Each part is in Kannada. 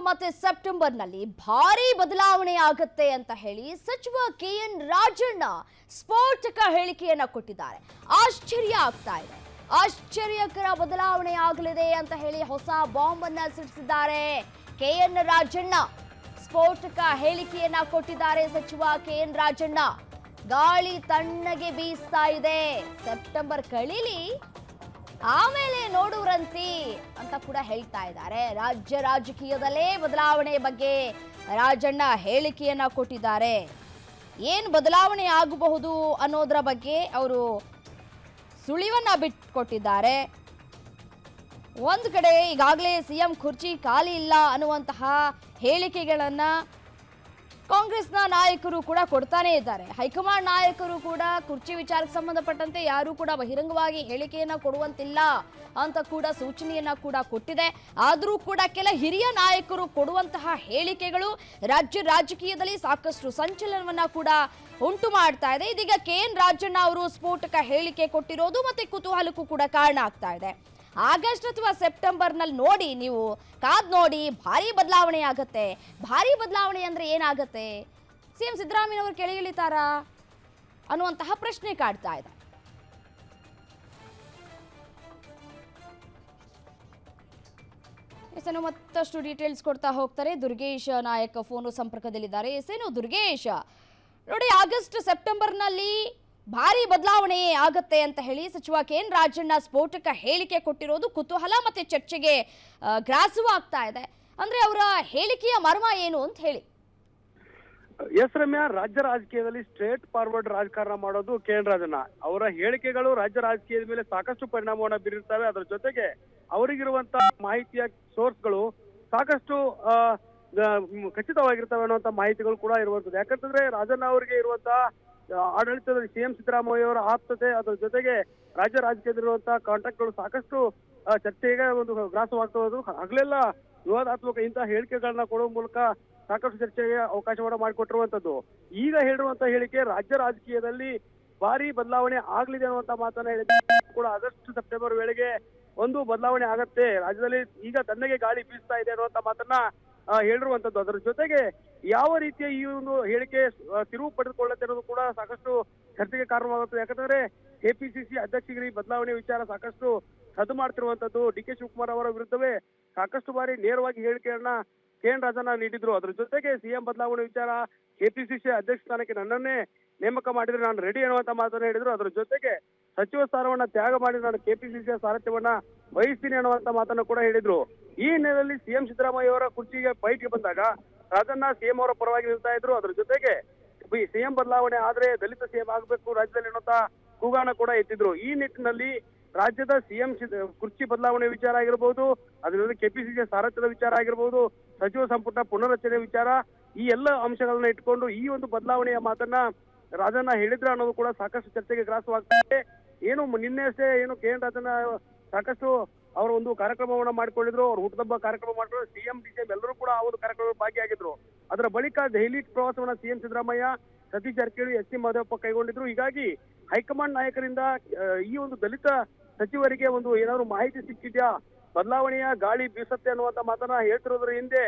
ಮತ್ತೆ ಸೆಪ್ಟೆಂಬರ್ನಲ್ಲಿ ಭಾರಿ ಬದಲಾವಣೆ ಆಗುತ್ತೆ ಅಂತ ಹೇಳಿ ಸಚಿವ ಕೆ ಎನ್ ರಾಜಣ್ಣ ಸ್ಫೋಟಕ ಹೇಳಿಕೆಯನ್ನ ಕೊಟ್ಟಿದ್ದಾರೆ. ಆಶ್ಚರ್ಯ ಆಗ್ತಾ ಇದೆ. ಆಶ್ಚರ್ಯಕರ ಬದಲಾವಣೆ ಆಗಲಿದೆ ಅಂತ ಹೇಳಿ ಹೊಸ ಬಾಂಬ್ ಅನ್ನ ಸಿಡಿಸಿದ್ದಾರೆ ಕೆ ಎನ್ ರಾಜಣ್ಣ. ಸ್ಫೋಟಕ ಹೇಳಿಕೆಯನ್ನ ಕೊಟ್ಟಿದ್ದಾರೆ ಸಚಿವ ಕೆ ಎನ್ ರಾಜಣ್ಣ. ಗಾಳಿ ತಣ್ಣಗೆ ಬೀಸ್ತಾ ಇದೆ. ಸೆಪ್ಟೆಂಬರ್ ಕಳೀಲಿ ಆಮೇಲೆ ನೋಡುವ್ರಂತಿ ಅಂತ ಕೂಡ ಹೇಳ್ತಾ ಇದ್ದಾರೆ. ರಾಜ್ಯ ರಾಜಕೀಯದಲ್ಲೇ ಬದಲಾವಣೆ ಬಗ್ಗೆ ರಾಜಣ್ಣ ಹೇಳಿಕೆಯನ್ನ ಕೊಟ್ಟಿದ್ದಾರೆ. ಏನು ಬದಲಾವಣೆ ಆಗಬಹುದು ಅನ್ನೋದರ ಬಗ್ಗೆ ಅವರು ಸುಳಿವನ್ನ ಬಿಟ್ಕೊಟ್ಟಿದ್ದಾರೆ. ಒಂದು ಕಡೆ ಈಗಾಗಲೇ ಸಿ ಎಂ ಕುರ್ಚಿ ಖಾಲಿ ಇಲ್ಲ ಅನ್ನುವಂತಹ ಹೇಳಿಕೆಗಳನ್ನ ಕಾಂಗ್ರೆಸ್ನ ನಾಯಕರು ಕೂಡ ಕೊಡ್ತಾನೆ ಇದ್ದಾರೆ. ಹೈಕಮಾಂಡ್ ನಾಯಕರು ಕೂಡ ಕುರ್ಚಿ ವಿಚಾರಕ್ಕೆ ಸಂಬಂಧಪಟ್ಟಂತೆ ಯಾರೂ ಕೂಡ ಬಹಿರಂಗವಾಗಿ ಹೇಳಿಕೆಯನ್ನ ಕೊಡುವಂತಿಲ್ಲ ಅಂತ ಕೂಡ ಸೂಚನೆಯನ್ನ ಕೂಡ ಕೊಟ್ಟಿದೆ. ಆದರೂ ಕೂಡ ಕೆಲ ಹಿರಿಯ ನಾಯಕರು ಕೊಡುವಂತಹ ಹೇಳಿಕೆಗಳು ರಾಜ್ಯ ರಾಜಕೀಯದಲ್ಲಿ ಸಾಕಷ್ಟು ಸಂಚಲನವನ್ನ ಕೂಡ ಉಂಟು ಮಾಡ್ತಾ ಇದೆ. ಇದೀಗ ಕೆ ಎನ್ ರಾಜಣ್ಣ ಅವರು ಸ್ಫೋಟಕ ಹೇಳಿಕೆ ಕೊಟ್ಟಿರೋದು ಮತ್ತೆ ಕುತೂಹಲಕ್ಕೂ ಕೂಡ ಕಾರಣ ಆಗ್ತಾ ಇದೆ. ಆಗಸ್ಟ್ ಅಥವಾ ಸೆಪ್ಟೆಂಬರ್ನಲ್ಲಿ ನೋಡಿ ನೀವು ಕಾದ್ ನೋಡಿ ಭಾರಿ ಬದಲಾವಣೆ ಆಗತ್ತೆ. ಭಾರಿ ಬದಲಾವಣೆ ಅಂದ್ರೆ ಏನಾಗುತ್ತೆ? ಸಿ ಎಂ ಸಿದ್ದರಾಮಯ್ಯನವರು ಕೆಳಗಿಳಿತಾರಾ? ಅನ್ನುವಂತಹ ಪ್ರಶ್ನೆ ಕಾಡ್ತಾ ಇದೆ. ಎಸ್ ಮತ್ತಷ್ಟು ಡೀಟೇಲ್ಸ್ ಕೊಡ್ತಾ ಹೋಗ್ತಾರೆ. ದುರ್ಗೇಶ ನಾಯಕ್ ಫೋನು ಸಂಪರ್ಕದಲ್ಲಿದ್ದಾರೆ. ಎಸ್ ದುರ್ಗೇಶ? ನೋಡಿ, ಆಗಸ್ಟ್, ಸೆಪ್ಟೆಂಬರ್ನಲ್ಲಿ ಭಾರಿ ಬದಲಾವಣೆ ಆಗತ್ತೆ ಅಂತ ಹೇಳಿ ಸಚಿವ ಕೆ ಎನ್ ರಾಜಣ್ಣ ಸ್ಫೋಟಕ ಹೇಳಿಕೆ ಕೊಟ್ಟಿರೋದು ಕುತೂಹಲ ಮತ್ತೆ ಚರ್ಚೆಗೆ ಗ್ರಾಸವೂ ಆಗ್ತಾ ಇದೆ. ಅಂದ್ರೆ ಅವರ ಹೇಳಿಕೆಯ ಮರ್ಮ ಏನು ಅಂತ ಹೇಳಿ. ಎಸ್ ರಮ್ಯಾ, ರಾಜ್ಯ ರಾಜಕೀಯದಲ್ಲಿ ಸ್ಟ್ರೇಟ್ ಫಾರ್ವರ್ಡ್ ರಾಜಕಾರಣ ಮಾಡೋದು ಕೆ ಎನ್ ರಾಜಣ್ಣ. ಅವರ ಹೇಳಿಕೆಗಳು ರಾಜ್ಯ ರಾಜಕೀಯದ ಮೇಲೆ ಸಾಕಷ್ಟು ಪರಿಣಾಮವನ್ನು ಬೀರಿರ್ತವೆ. ಅದರ ಜೊತೆಗೆ ಅವರಿಗಿರುವಂತಹ ಮಾಹಿತಿಯ ಸೋರ್ಸ್ಗಳು ಸಾಕಷ್ಟು ಖಚಿತವಾಗಿರ್ತವೆ ಅನ್ನುವಂತ ಮಾಹಿತಿಗಳು ಕೂಡ ಇರುವಂತದ್ದು. ಯಾಕಂತಂದ್ರೆ ರಾಜಣ್ಣ ಅವರಿಗೆ ಇರುವಂತ ಆ, ಆಡಳಿತದ ಸಿಎಂ ಸಿದ್ದರಾಮಯ್ಯ ಅವರ ಆಪ್ತತೆ ಅದರ ಜೊತೆಗೆ ರಾಜ್ಯ ರಾಜಕೀಯದಲ್ಲಿರುವಂತಹ ಕಾಂಟ್ರಾಕ್ಟ್ಗಳು ಸಾಕಷ್ಟು ಚರ್ಚೆಗೆ ಒಂದು ಗ್ರಾಸವಾಗ್ತವುದು ಹಗಲೆಲ್ಲ ವಿವಾದಾತ್ಮಕ ಇಂತಹ ಹೇಳಿಕೆಗಳನ್ನ ಕೊಡುವ ಮೂಲಕ ಸಾಕಷ್ಟು ಚರ್ಚೆಗೆ ಅವಕಾಶವನ್ನು ಮಾಡಿಕೊಟ್ಟಿರುವಂತದ್ದು. ಈಗ ಹೇಳಿರುವಂತಹ ಹೇಳಿಕೆ ರಾಜ್ಯ ರಾಜಕೀಯದಲ್ಲಿ ಭಾರಿ ಬದಲಾವಣೆ ಆಗ್ಲಿದೆ ಅನ್ನುವಂತ ಮಾತನ್ನ ಹೇಳಿದೆ ಕೂಡ ಆಗಸ್ಟ್ ಸೆಪ್ಟೆಂಬರ್ ವೇಳೆಗೆ ಒಂದು ಬದಲಾವಣೆ ಆಗತ್ತೆ. ರಾಜ್ಯದಲ್ಲಿ ಈಗ ತಣ್ಣಗೆ ಗಾಳಿ ಬೀಸ್ತಾ ಇದೆ ಅನ್ನುವಂತ ಮಾತನ್ನ ಹೇಳಿರುವಂತದ್ದು. ಅದರ ಜೊತೆಗೆ ಯಾವ ರೀತಿಯ ಈ ಒಂದು ಹೇಳಿಕೆ ತಿರುವು ಪಡೆದುಕೊಳ್ಳುತ್ತೆ ಅನ್ನೋದು ಕೂಡ ಸಾಕಷ್ಟು ಚರ್ಚೆಗೆ ಕಾರಣವಾಗುತ್ತದೆ ಯಾಕಂದ್ರೆ ಕೆಪಿಸಿಸಿ ಅಧ್ಯಕ್ಷರಿಗೆ ಬದಲಾವಣೆ ವಿಚಾರ ಸಾಕಷ್ಟು ಸದ್ದು ಮಾಡ್ತಿರುವಂತದ್ದು ಡಿ ಕೆ ಶಿವಕುಮಾರ್ ಅವರ ವಿರುದ್ಧವೇ ಸಾಕಷ್ಟು ಬಾರಿ ನೇರವಾಗಿ ಹೇಳಿಕೆಯನ್ನ ಕೆ ಎನ್ ರಾಜಣ್ಣ ನೀಡಿದ್ರು. ಅದ್ರ ಜೊತೆಗೆ ಸಿಎಂ ಬದಲಾವಣೆ ವಿಚಾರ ಕೆಪಿಸಿಸಿ ಅಧ್ಯಕ್ಷ ಸ್ಥಾನಕ್ಕೆ ನನ್ನನ್ನೇ ನೇಮಕ ಮಾಡಿದ್ರೆ ನಾನು ರೆಡಿ ಅನ್ನುವಂತ ಮಾತನ್ನ ಹೇಳಿದ್ರು. ಅದ್ರ ಜೊತೆಗೆ ಸಚಿವ ಸ್ಥಾನವನ್ನ ತ್ಯಾಗ ಮಾಡಿ ನಾನು ಕೆಪಿಸಿಸಿಯ ಸಾರಥ್ಯವನ್ನ ವಹಿಸ್ತೀನಿ ಅನ್ನುವಂತ ಮಾತನ್ನ ಕೂಡ ಹೇಳಿದ್ರು. ಈ ಹಿನ್ನೆಲೆಯಲ್ಲಿ ಸಿಎಂ ಸಿದ್ದರಾಮಯ್ಯ ಅವರ ಕುರ್ಚಿಗೆ ಬೈಟ್ಗೆ ಬಂದಾಗ ರಾಜಣ್ಣ ಸಿಎಂ ಅವರ ಪರವಾಗಿ ನಿಲ್ತಾ ಇದ್ರು. ಅದ್ರ ಜೊತೆಗೆ ಸಿಎಂ ಬದಲಾವಣೆ ಆದ್ರೆ ದಲಿತ ಸಿಎಂ ಆಗ್ಬೇಕು ರಾಜ್ಯದಲ್ಲಿ ಅನ್ನುವಂತ ಕೂಗಾನ ಕೂಡ ಎತ್ತಿದ್ರು. ಈ ನಿಟ್ಟಿನಲ್ಲಿ ರಾಜ್ಯದ ಸಿಎಂ ಕುರ್ಚಿ ಬದಲಾವಣೆ ವಿಚಾರ ಆಗಿರ್ಬೋದು ಅದರಲ್ಲಿ ಕೆಪಿಸಿಸಿ ಸಾರಥ್ಯದ ವಿಚಾರ ಆಗಿರ್ಬೋದು, ಸಚಿವ ಸಂಪುಟ ಪುನರ್ರಚನೆ ವಿಚಾರ, ಈ ಎಲ್ಲ ಅಂಶಗಳನ್ನ ಇಟ್ಕೊಂಡು ಈ ಒಂದು ಬದಲಾವಣೆಯ ಮಾತನ್ನ ರಾಜಣ್ಣ ಹೇಳಿದ್ರ ಅನ್ನೋದು ಕೂಡ ಸಾಕಷ್ಟು ಚರ್ಚೆಗೆ ಗ್ರಾಸವಾಗ್ತಾ ಇದೆ ಏನು ನಿನ್ನೆ ಏನು ಕೆ ಎನ್ ರಾಜಣ್ಣ ಸಾಕಷ್ಟು ಅವರ ಒಂದು ಕಾರ್ಯಕ್ರಮವನ್ನ ಮಾಡಿಕೊಂಡಿದ್ರು, ಅವ್ರ ಹುಟ್ಟುಹಬ್ಬ ಕಾರ್ಯಕ್ರಮ ಮಾಡಿದ್ರು ಸಿಎಂ ಡಿಸಿಎಂ ಎಲ್ಲರೂ ಕೂಡ ಆ ಒಂದು ಕಾರ್ಯಕ್ರಮ ಭಾಗಿಯಾಗಿದ್ರು. ಅದರ ಬಳಿಕ Delhi ಪ್ರವಾಸವನ್ನ CM Siddaramaiah, Satish Jarkiholi, S C Madhavappa ಕೈಗೊಂಡಿದ್ರು. ಹೀಗಾಗಿ ಹೈಕಮಾಂಡ್ ನಾಯಕರಿಂದ ಈ ಒಂದು ದಲಿತ ಸಚಿವರಿಗೆ ಒಂದು ಏನಾದ್ರು ಮಾಹಿತಿ ಸಿಕ್ಕಿದ್ಯಾ? ಬದಲಾವಣೆಯ? ಗಾಳಿ ಬೀಸತ್ತೆ ಅನ್ನುವಂತ ಮಾತನ್ನ ಹೇಳ್ತಿರೋದ್ರ ಹಿಂದೆ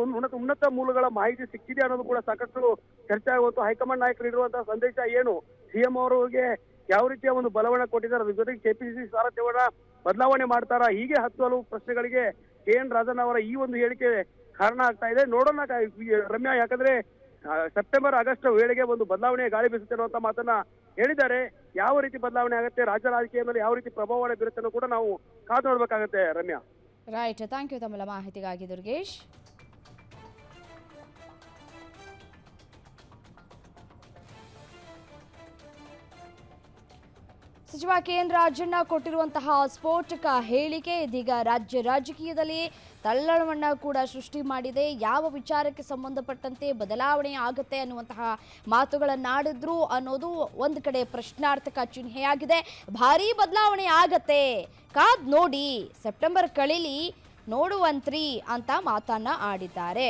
ಉನ್ನತ ಉನ್ನತ ಮೂಲಗಳ ಮಾಹಿತಿ ಸಿಕ್ಕಿದೆ ಅನ್ನೋದು ಕೂಡ ಸಾಕಷ್ಟು ಚರ್ಚೆ ಆಗುವಂತ ಹೈಕಮಾಂಡ್ ನಾಯಕರು ಇರುವಂತಹ ಸಂದೇಶ ಏನು? ಸಿಎಂ ಅವರಿಗೆ ಯಾವ ರೀತಿಯ ಒಂದು ಬಲವನ್ನ ಕೊಟ್ಟಿದ್ದಾರೆ? ಅದ್ರ ಜೊತೆಗೆ ಕೆಪಿಸಿಸಿ ಸಾರಥ್ಯವನ್ನ ಬದಲಾವಣೆ ಮಾಡ್ತಾರಾ? ಹೀಗೆ ಹತ್ತು ಹಲವು ಪ್ರಶ್ನೆಗಳಿಗೆ ಕೆ ಎನ್ ರಾಜನ್ ಅವರ ಈ ಒಂದು ಹೇಳಿಕೆ ಕಾರಣ ಆಗ್ತಾ ಇದೆ. ನೋಡೋಣ ರಮ್ಯಾ, ಯಾಕಂದ್ರೆ ಸೆಪ್ಟೆಂಬರ್ ಆಗಸ್ಟ್ ವೇಳೆಗೆ ಒಂದು ಬದಲಾವಣೆ ಗಾಳಿ ಬೀಸುತ್ತೆ ಅನ್ನುವಂತ ಮಾತನ್ನ ಹೇಳಿದ್ದಾರೆ. ಯಾವ ರೀತಿ ಬದಲಾವಣೆ ಆಗುತ್ತೆ? ರಾಜ್ಯ ರಾಜಕೀಯ ಯಾವ ರೀತಿ ಪ್ರಭಾವನೆ ಬೀರುತ್ತೆ ಕೂಡ ನಾವು ಕಾದು ನೋಡ್ಬೇಕಾಗತ್ತೆ ರಮ್ಯಾ. ರೈಟ್ ಥ್ಯಾಂಕ್ ಯು ತಮ್ಮ ಮಾಹಿತಿಗಾಗಿ ದುರ್ಗೇಶ್. ಸಚಿವ ಕೆ ಎನ್ ರಾಜಣ್ಣ ಕೊಟ್ಟಿರುವಂತಹ ಸ್ಫೋಟಕ ಹೇಳಿಕೆ ಇದೀಗ ರಾಜ್ಯ ರಾಜಕೀಯದಲ್ಲಿ ತಲ್ಲಣವನ್ನ ಕೂಡ ಸೃಷ್ಟಿ ಮಾಡಿದೆ. ಯಾವ ವಿಚಾರಕ್ಕೆ ಸಂಬಂಧಪಟ್ಟಂತೆ ಬದಲಾವಣೆ ಆಗುತ್ತೆ ಅನ್ನುವಂತಹ ಮಾತುಗಳನ್ನಾಡಿದ್ರು ಅನ್ನೋದು ಒಂದು ಕಡೆ ಪ್ರಶ್ನಾರ್ಥಕ ಚಿಹ್ನೆಯಾಗಿದೆ. ಭಾರೀ ಬದಲಾವಣೆ ಆಗತ್ತೆ. ಕಾದ್ ನೋಡಿ, ಸೆಪ್ಟೆಂಬರ್ ಕಳೀಲಿ ನೋಡುವಂತ್ರಿ ಅಂತ ಮಾತನ್ನ ಆಡಿದ್ದಾರೆ.